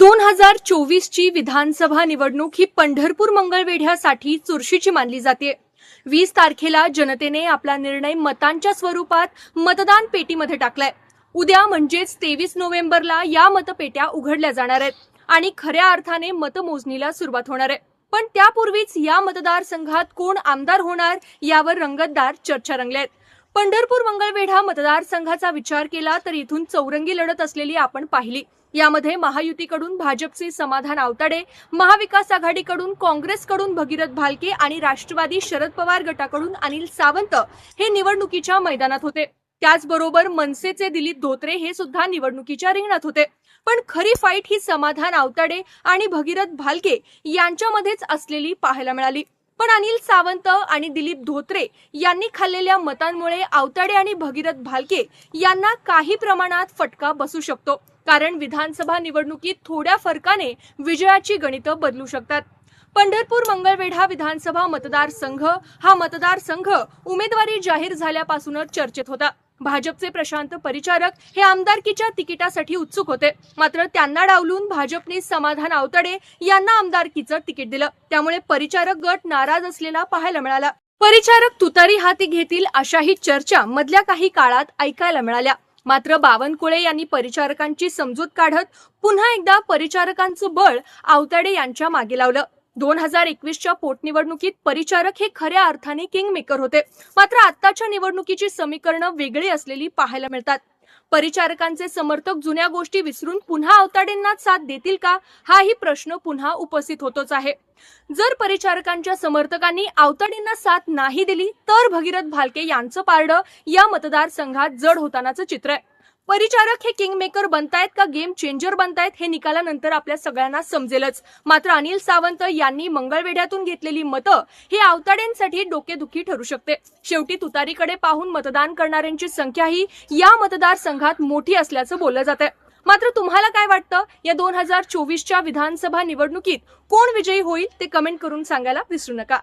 दोन हजार चोवीसची विधानसभा निवडणूक ही पंढरपूर मंगळवेढ्यासाठी चुरशीची मानली जाते. वीस तारखेला जनतेने आपला निर्णय मतांच्या स्वरूपात मतदान पेटीमध्ये टाकलाय. उद्या म्हणजेच तेवीस नोव्हेंबरला या मतपेट्या उघडल्या जाणार आहेत आणि खऱ्या अर्थाने मतमोजणीला सुरुवात होणार आहे. पण त्यापूर्वीच या मतदारसंघात कोण आमदार होणार यावर रंगतदार चर्चा रंगल्या आहेत पंढरपूर मंगळवेढा मतदारसंघाचा विचार केला तर इथून चौरंगी लढत असलेली आपण पाहिली. यामध्ये महायुतीकडून भाजपचे समाधान आवताडे महाविकास आघाडीकडून काँग्रेसकडून भगीरथ भालके आणि राष्ट्रवादी शरद पवार गटाकडून अनिल सावंत हे निवडणुकीच्या मैदानात होते. त्याचबरोबर मनसेचे दिलीप धोत्रे हे सुद्धा निवडणुकीच्या रिंगणात होते. पण खरी फाईट ही समाधान आवताडे आणि भगीरथ भालके यांच्यामध्येच असलेली पाहायला मिळाली. पण अनिल सावंत आणि दिलीप धोत्रे यांनी खाल्लेल्या मतांमुळे आवताडे आणि भगीरथ भालके यांना काही प्रमाणात फटका बसू शकतो. कारण विधानसभा निवडणुकीत थोड्या फरकाने विजयाची गणितं बदलू शकतात. पंढरपूर मंगळवेढा विधानसभा मतदारसंघ हा मतदारसंघ उमेदवारी जाहीर झाल्यापासूनच चर्चेत होता. भाजपचे प्रशांत परिचारक हे आमदारकीच्या तिकिटासाठी उत्सुक होते. मात्र त्यांना डावलून भाजपने समाधान आवतडे यांना आमदारकीचं तिकीट दिलं. त्यामुळे परिचारक गट नाराज असलेला पाहायला मिळाला. परिचारक तुतारी हाती घेतील अशाही चर्चा मधल्या काही काळात ऐकायला मिळाल्या. मात्र बावनकुळे यांनी परिचारकांची समजूत काढत पुन्हा एकदा परिचारकांचं बळ आवताडे यांच्या मागे लावलं. दोन हजार एकवीसच्या पोटनिवडणुकीत परिचारक हे खऱ्या अर्थाने किंग मेकर होते. मात्र आत्ताच्या निवडणुकीची समीकरणं वेगळी असलेली पाहायला मिळतात. परिचारकांचे समर्थक जुन्या गोष्टी विसरून पुन्हा अवताडेंना साथ देतील का? हाही प्रश्न पुन्हा उपस्थित होतोच आहे. जर परिचारकांच्या समर्थकांनी आवताडींना साथ नाही दिली तर भगीरथ भालके यांचं पारडं या मतदारसंघात जड होतानाचं चित्र आहे. परिचारक हे किंगमेकर बनतायत का गेम चेंजर बनतायत हे निकालानंतर आपल्या सगळ्यांना समजेलच. मात्र अनिल सावंत यांनी मंगळवेढ्यातून घेतलेली मतं ही आवताड्यांसाठी डोकेदुखी ठरू शकते. शेवटी तुतारीकडे पाहून मतदान करणाऱ्यांची संख्याही या मतदारसंघात मोठी असल्याचं बोललं जात आहे मात्र तुम्हाला काय वाटतं? या दोन हजार चोवीसच्या विधानसभा निवडणुकीत कोण विजयी होईल ते कमेंट करून सांगायला विसरू नका.